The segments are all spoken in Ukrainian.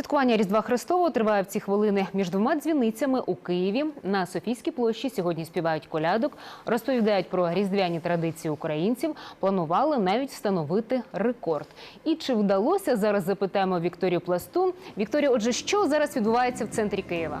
Святкування Різдва Христового триває в ці хвилини між двома дзвіницями у Києві. На Софійській площі сьогодні співають колядок, розповідають про різдвяні традиції українців. Планували навіть встановити рекорд. І чи вдалося зараз запитаємо Вікторію Пластун. Вікторія, отже, що зараз відбувається в центрі Києва?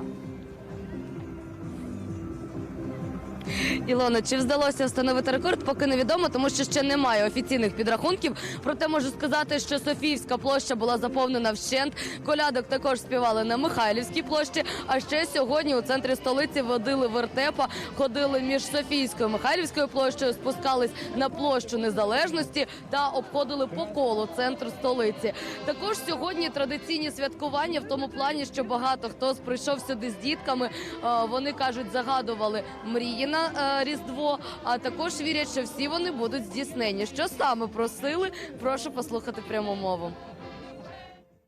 Ілона, чи вдалося встановити рекорд, поки невідомо, тому що ще немає офіційних підрахунків. Проте можу сказати, що Софіївська площа була заповнена вщент. Колядок також співали на Михайлівській площі. А ще сьогодні у центрі столиці водили вертепа, ходили між Софійською і Михайлівською площею, спускались на площу незалежності та обходили по колу центр столиці. Також сьогодні традиційні святкування в тому плані, що багато хто прийшов сюди з дітками. Е, Вони кажуть, загадували мрії на е, Різдво, а також вірять, що всі вони будуть здійснені. Що саме просили? Прошу послухати пряму мову.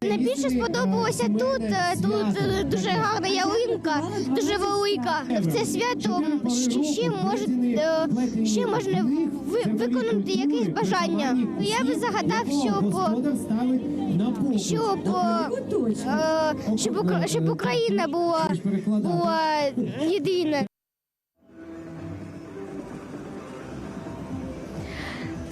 Найбільше сподобалося тут. е, Тут е, дуже гарна ялинка, дуже велика. В це свято ще, може ще можна ви- виконати якесь бажання. Я би загадав, щоб щоб, щоб, щоб Україна була, була єдина.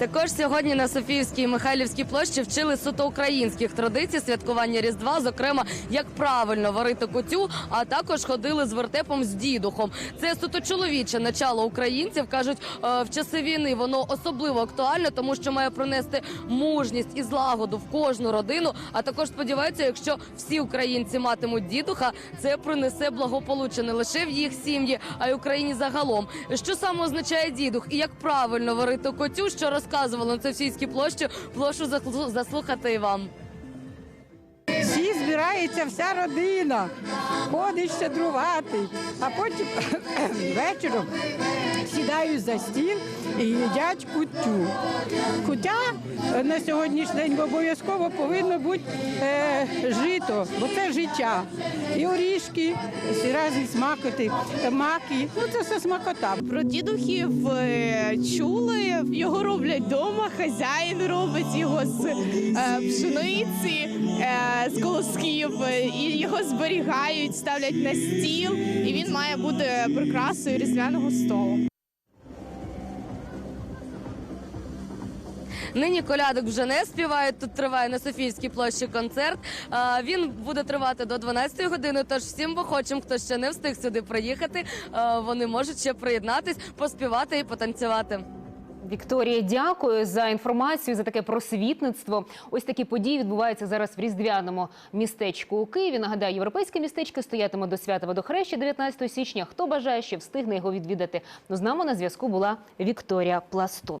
Також сьогодні на Софіївській і Михайлівській площі вчили суто українських традицій святкування Різдва, зокрема, як правильно варити кутю, а також ходили з вертепом з дідухом. Це суто чоловіче начало українців. кажуть, е, в часи війни воно особливо актуальне, тому що має принести мужність і злагоду в кожну родину. А також сподіваються, якщо всі українці матимуть дідуха, це принесе благополуччя не лише в їх сім'ї, а й Україні загалом. Що саме означає дідух і як правильно варити котю, що розказували на Цевсійській площі, прошу заслу- заслухати і вам. Всі збирається вся родина, ходить щедрувати, а потім вечором сідають за стіл і їдять кутю. Кутя е, на сьогоднішній день обов'язково повинно бути е, жито, бо це життя. І орішки, всі різні смакоти, маки. Ну це все смакота. Про дідухів е, чули, його роблять вдома, хазяїн робить його з е, пшениці, е, з колосків, е, і його зберігають, ставлять на стіл, і він має бути прикрасою різдвяного столу. Нині колядок вже не співають. Тут триває на Софійській площі концерт. Він буде тривати до 12 години. Тож всім охочим, хто ще не встиг сюди приїхати, вони можуть ще приєднатись, поспівати і потанцювати. Вікторія, дякую за інформацію за таке просвітництво. Ось такі події відбуваються зараз в різдвяному містечку у Києві. Нагадаю, європейське містечко стоятиме до свята водохреща 19 січня. Хто бажає ще встигне його відвідати? Ну з нами на зв'язку була Вікторія Пластун.